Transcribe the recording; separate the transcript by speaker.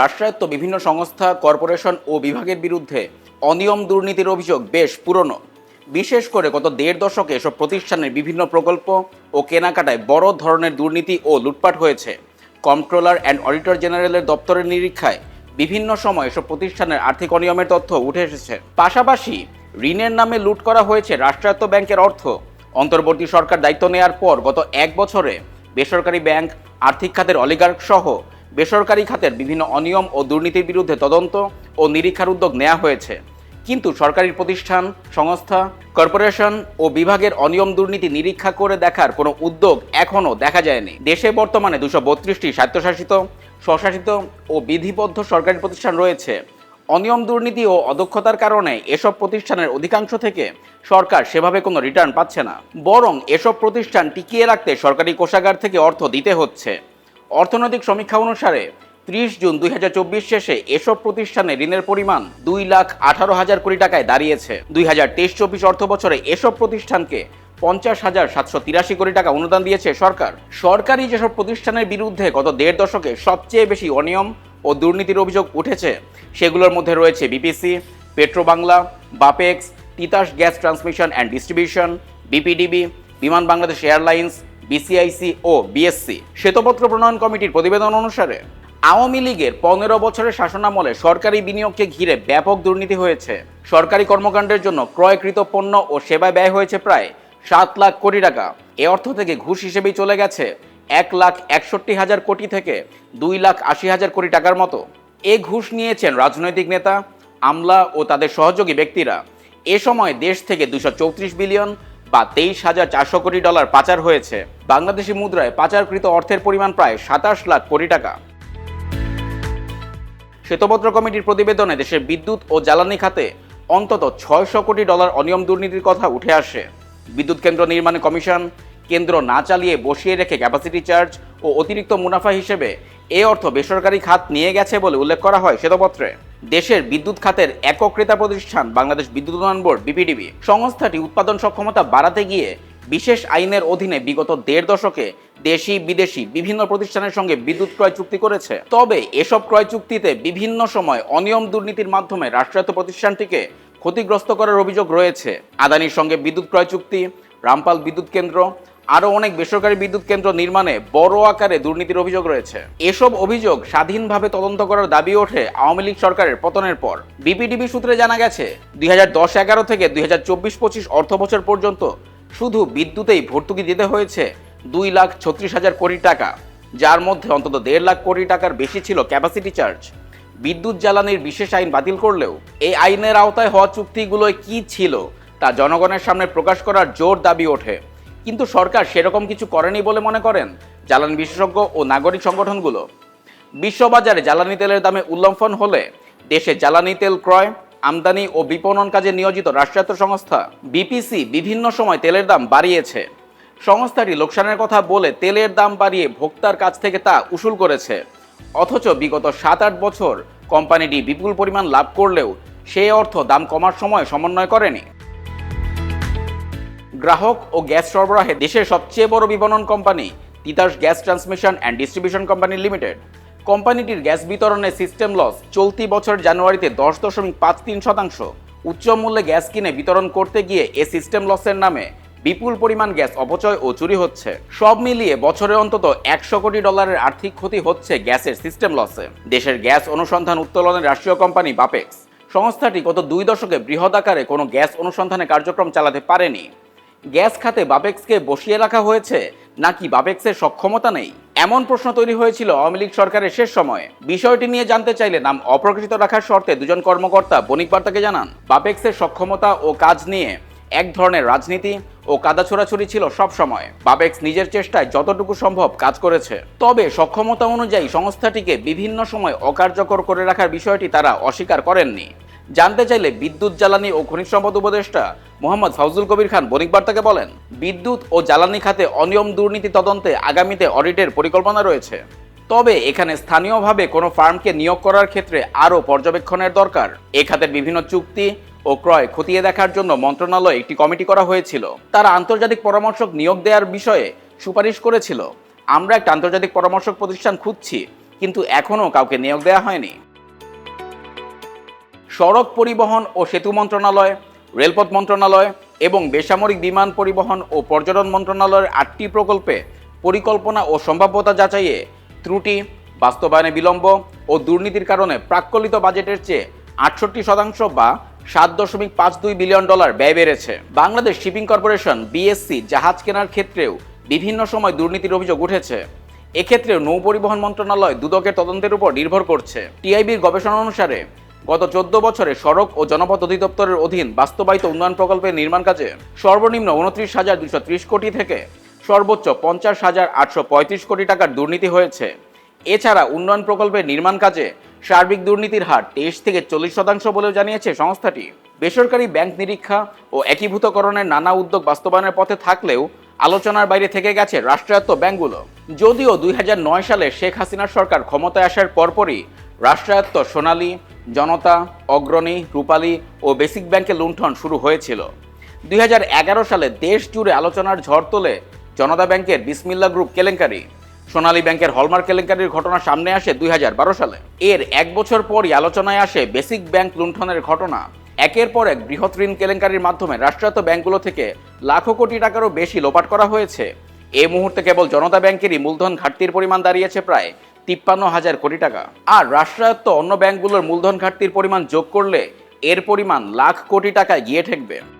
Speaker 1: রাষ্ট্রায়ত্ত বিভিন্ন সংস্থা কর্পোরেশন ও বিভাগের বিরুদ্ধে অনিয়ম দুর্নীতির অভিযোগ বেশ পুরনো বিশেষ করে গত দেড় দশকে এসব প্রতিষ্ঠানের বিভিন্ন প্রকল্প ও কেনাকাটায় বড় ধরনের দুর্নীতি ও লুটপাট হয়েছে কমট্রোলার অ্যান্ড অডিটর জেনারেলের দপ্তরের নিরীক্ষায় বিভিন্ন সময় এসব প্রতিষ্ঠানের আর্থিক অনিয়মের তথ্য উঠে এসেছে পাশাপাশি ঋণের নামে লুট করা হয়েছে রাষ্ট্রায়ত্ত ব্যাংকের অর্থ অন্তর্বর্তী সরকার দায়িত্ব নেয়ার পর গত এক বছরে বেসরকারি ব্যাংক আর্থিক খাতের অলিগার্ক সহ বেসরকারি খাতের বিভিন্ন অনিয়ম ও দুর্নীতির বিরুদ্ধে তদন্ত ও নিরীক্ষার উদ্যোগ নেওয়া হয়েছে কিন্তু সরকারি প্রতিষ্ঠান সংস্থা কর্পোরেশন ও বিভাগের অনিয়ম দুর্নীতি নিরীক্ষা করে দেখার কোনো উদ্যোগ এখনও দেখা যায়নি দেশে বর্তমানে দুশো বত্রিশটি স্বায়ত্তশাসিত স্বশাসিত ও বিধিবদ্ধ সরকারি প্রতিষ্ঠান রয়েছে অনিয়ম দুর্নীতি ও অদক্ষতার কারণে এসব প্রতিষ্ঠানের অধিকাংশ থেকে সরকার সেভাবে কোনো রিটার্ন পাচ্ছে না বরং এসব প্রতিষ্ঠান টিকিয়ে রাখতে সরকারি কোষাগার থেকে অর্থ দিতে হচ্ছে অর্থনৈতিক সমীক্ষা অনুসারে ত্রিশ জুন দুই শেষে এসব প্রতিষ্ঠানে ঋণের পরিমাণ দুই লাখ আঠারো হাজার কোটি টাকায় দাঁড়িয়েছে দুই হাজার তেইশ চব্বিশ অর্থ বছরে এসব প্রতিষ্ঠানকে পঞ্চাশ হাজার সাতশো তিরাশি কোটি টাকা অনুদান দিয়েছে সরকার সরকারি যেসব প্রতিষ্ঠানের বিরুদ্ধে গত দেড় দশকে সবচেয়ে বেশি অনিয়ম ও দুর্নীতির অভিযোগ উঠেছে সেগুলোর মধ্যে রয়েছে BPC Petrobangla Bapex Titas gas transmission and distribution BPDB Biman Bangladesh airlines BCIC ও বিএসসি শ্বেতপত্র প্রণয়ন কমিটির প্রতিবেদন অনুসারে আওয়ামী লীগের পনেরো বছরের শাসনামলে সরকারি বিনিয়োগকে ঘিরে ব্যাপক দুর্নীতি হয়েছে সরকারি কর্মকাণ্ডের জন্য ক্রয়কৃত পণ্য ও সেবা ব্যয় হয়েছে প্রায় সাত লাখ কোটি টাকা এ অর্থ থেকে ঘুষ হিসেবেই চলে গেছে এক লাখ একষট্টি হাজার কোটি থেকে দুই লাখ আশি হাজার কোটি টাকার মতো এ ঘুষ নিয়েছেন রাজনৈতিক নেতা আমলা ও তাদের সহযোগী ব্যক্তিরা এ সময় দেশ থেকে দুশো বিলিয়ন বা তেইশ হাজার চারশো কোটি ডলার পাচার হয়েছে বাংলাদেশি মুদ্রায় পাচারকৃত অর্থের পরিমাণ প্রায় সাতাশ লাখ কোটি টাকা শ্বেতপত্র কমিটির প্রতিবেদনে দেশের বিদ্যুৎ ও জ্বালানি খাতে অন্তত ছয়শো কোটি ডলার অনিয়ম দুর্নীতির কথা উঠে আসে বিদ্যুৎ কেন্দ্র নির্মাণে কমিশন কেন্দ্র না চালিয়ে বসিয়ে রেখে ক্যাপাসিটি চার্জ ও অতিরিক্ত মুনাফা হিসেবে এ অর্থ বেসরকারি খাত নিয়ে গেছে বলে উল্লেখ করা হয় শ্বেতপত্রে দেশের বিদ্যুৎ খাতের একক ক্রেতা প্রতিষ্ঠান বাংলাদেশ বিদ্যুৎ উন্নয়ন বোর্ড বিপিডিবি সংস্থাটি উৎপাদন সক্ষমতা বাড়াতে গিয়ে বিশেষ আইনের অধীনে বিগত দেড় দশকে দেশি বিদেশি বিভিন্ন প্রতিষ্ঠানের সঙ্গে বিদ্যুৎ ক্রয় চুক্তি করেছে তবে এসব ক্রয় চুক্তিতে বিভিন্ন সময় অনিয়ম দুর্নীতির মাধ্যমে রাষ্ট্রায়ত্ত প্রতিষ্ঠানটিকে ক্ষতিগ্রস্ত করার অভিযোগ রয়েছে আদানির সঙ্গে বিদ্যুৎ ক্রয় চুক্তি রামপাল বিদ্যুৎ কেন্দ্র আরও অনেক বেসরকারি বিদ্যুৎ কেন্দ্র নির্মাণে বড় আকারে দুর্নীতির অভিযোগ রয়েছে এসব অভিযোগ স্বাধীনভাবে তদন্ত করার দাবি ওঠে আওয়ামী লীগ সরকারের পতনের পর বিপিডিবি সূত্রে জানা গেছে দুই হাজার দশ এগারো থেকে দুই হাজার চব্বিশ পঁচিশ অর্থ বছর পর্যন্ত শুধু বিদ্যুতেই ভর্তুকি দিতে হয়েছে দুই লাখ ছত্রিশ হাজার কোটি টাকা যার মধ্যে অন্তত দেড় লাখ কোটি টাকার বেশি ছিল ক্যাপাসিটি চার্জ বিদ্যুৎ জ্বালানির বিশেষ আইন বাতিল করলেও এই আইনের আওতায় হওয়া চুক্তিগুলোয় কি ছিল তা জনগণের সামনে প্রকাশ করার জোর দাবি ওঠে কিন্তু সরকার সেরকম কিছু করেনি বলে মনে করেন জ্বালানি বিশেষজ্ঞ ও নাগরিক সংগঠনগুলো বিশ্ববাজারে জ্বালানি তেলের দামে উল্লম্ফন হলে দেশে জ্বালানি তেল ক্রয় আমদানি ও বিপণন কাজে নিয়োজিত রাষ্ট্রায়ত্ত সংস্থা বিপিসি বিভিন্ন সময় তেলের দাম বাড়িয়েছে সংস্থাটি লোকসানের কথা বলে তেলের দাম বাড়িয়ে ভোক্তার কাছ থেকে তা উসুল করেছে অথচ বিগত সাত আট বছর কোম্পানিটি বিপুল পরিমাণ লাভ করলেও সেই অর্থ দাম কমার সময় সমন্বয় করেনি গ্রাহক ও গ্যাস সরবরাহে দেশের সবচেয়ে বড় বিপণন company Titas gas transmission and distribution company limited কোম্পানিটির গ্যাস বিতরণের সিস্টেম লস চলতি বছরের জানুয়ারিতে দশ দশমিক পাঁচ তিন শতাংশ উচ্চ মূল্যে গ্যাস কিনে বিতরণ করতে গিয়ে এ সিস্টেম লসের নামে বিপুল পরিমাণ গ্যাস অপচয় ও চুরি হচ্ছে সব মিলিয়ে বছরে অন্তত একশো কোটি ডলারের আর্থিক ক্ষতি হচ্ছে গ্যাসের সিস্টেম লসে দেশের গ্যাস অনুসন্ধান উত্তোলনের রাষ্ট্রীয় কোম্পানি বাপেক্স সংস্থাটি গত দুই দশকে বৃহৎ আকারে কোনো গ্যাস অনুসন্ধানে কার্যক্রম চালাতে পারেনি গ্যাস খাতে বাপেক্সকে বসিয়ে রাখা হয়েছে নাকি বাপেক্সের সক্ষমতা নেই এমন প্রশ্ন তৈরি হয়েছিল আওয়ামী লীগ সরকারের শেষ সময়ে বিষয়টি নিয়ে জানতে চাইলে নাম অপ্রকৃত রাখার শর্তে দুজন কর্মকর্তা বণিক বার্তাকে জানান বাপেক্সের সক্ষমতা ও কাজ নিয়ে এক ধরনের রাজনীতি ও কাদা ছোড়াছুড়ি ছিল সব সময় বাবেক্স নিজের চেষ্টায় যতটুকু সম্ভব কাজ করেছে তবে সক্ষমতা অনুযায়ী সংস্থাটিকে বিভিন্ন সময় অকার্যকর করে রাখার বিষয়টি তারা অস্বীকার করেননি জানতে চাইলে বিদ্যুৎ জ্বালানি ও খনিজ সম্পদ উপদেষ্টা মোহাম্মদ ফাউজুল কবির খান বণিক বার্তাকে বলেন বিদ্যুৎ ও জ্বালানি খাতে অনিয়ম দুর্নীতি তদন্তে আগামীতে অডিটের পরিকল্পনা রয়েছে তবে এখানে স্থানীয়ভাবে কোনো ফার্মকে নিয়োগ করার ক্ষেত্রে আরও পর্যবেক্ষণের দরকার এ খাতের বিভিন্ন চুক্তি ও ক্রয় খতিয়ে দেখার জন্য মন্ত্রণালয়ে একটি কমিটি করা হয়েছিল তারা আন্তর্জাতিক পরামর্শক নিয়োগ দেওয়ার বিষয়ে সুপারিশ করেছিল আমরা একটা আন্তর্জাতিক পরামর্শক প্রতিষ্ঠান খুঁজছি কিন্তু এখনও কাউকে নিয়োগ দেওয়া হয়নি সড়ক পরিবহন ও সেতু মন্ত্রণালয় রেলপথ মন্ত্রণালয় এবং বেসামরিক বিমান পরিবহন ও পর্যটন মন্ত্রণালয়ের আটটি প্রকল্পে পরিকল্পনা ও সম্ভাব্যতা যাচাইয়ে ত্রুটি বাস্তবায়নে বিলম্ব ও দুর্নীতির কারণে প্রাক্কলিত বাজেটের চেয়ে আটষট্টি শতাংশ বা সাত দশমিক পাঁচ দুই বিলিয়ন ডলার ব্যয় বেড়েছে বাংলাদেশ শিপিং কর্পোরেশন বিএসসি জাহাজ কেনার ক্ষেত্রেও বিভিন্ন সময় দুর্নীতির অভিযোগ উঠেছে এক্ষেত্রে নৌপরিবহন মন্ত্রণালয় দুদকের তদন্তের উপর নির্ভর করছে টিআইবির গবেষণা অনুসারে গত চোদ্দ বছরে সড়ক ও জনপথ অধিদপ্তরের অধীন বাস্তবায়িত উন্নয়ন প্রকল্পের নির্মাণ কাজে সর্বনিম্ন উনত্রিশ হাজার দুশো ত্রিশ কোটি থেকে সর্বোচ্চ পঞ্চাশ হাজার আটশো পঁয়ত্রিশ কোটি টাকার দুর্নীতি হয়েছে এছাড়া উন্নয়ন প্রকল্পের নির্মাণ কাজে সার্বিক দুর্নীতির হার তেইশ থেকে চল্লিশ শতাংশ বলেও জানিয়েছে সংস্থাটি বেসরকারি ব্যাংক নিরীক্ষা ও একীভূতকরণের নানা উদ্যোগ বাস্তবায়নের পথে থাকলেও আলোচনার বাইরে থেকে গেছে রাষ্ট্রায়ত্ত ব্যাংকগুলো যদিও দুই সালে শেখ হাসিনার সরকার ক্ষমতায় আসার পরপরই রাষ্ট্রায়ত্ত সোনালী জনতা অগ্রণী রূপালী ও বেসিক ব্যাংকে লুণ্ঠন শুরু হয়েছিল দুই সালে দেশ জুড়ে আলোচনার ঝড় তোলে জনতা ব্যাংকের বিসমিল্লা গ্রুপ কেলেঙ্কারি সোনালী ব্যাংকের হলমার্ক কেলেঙ্কারির ঘটনা সামনে আসে দুই সালে এর এক বছর পরই আলোচনায় আসে বেসিক ব্যাংক লুণ্ঠনের ঘটনা একের পর এক বৃহৎ ঋণ কেলেঙ্কারির মাধ্যমে রাষ্ট্রায়ত্ত ব্যাংকগুলো থেকে লাখো কোটি টাকারও বেশি লোপাট করা হয়েছে এ মুহূর্তে কেবল জনতা ব্যাংকেরই মূলধন ঘাটতির পরিমাণ দাঁড়িয়েছে প্রায় তিপ্পান্ন হাজার কোটি টাকা আর রাষ্ট্রায়ত্ত অন্য ব্যাংকগুলোর মূলধন ঘাটতির পরিমাণ যোগ করলে এর পরিমাণ লাখ কোটি টাকায় গিয়ে ঠেকবে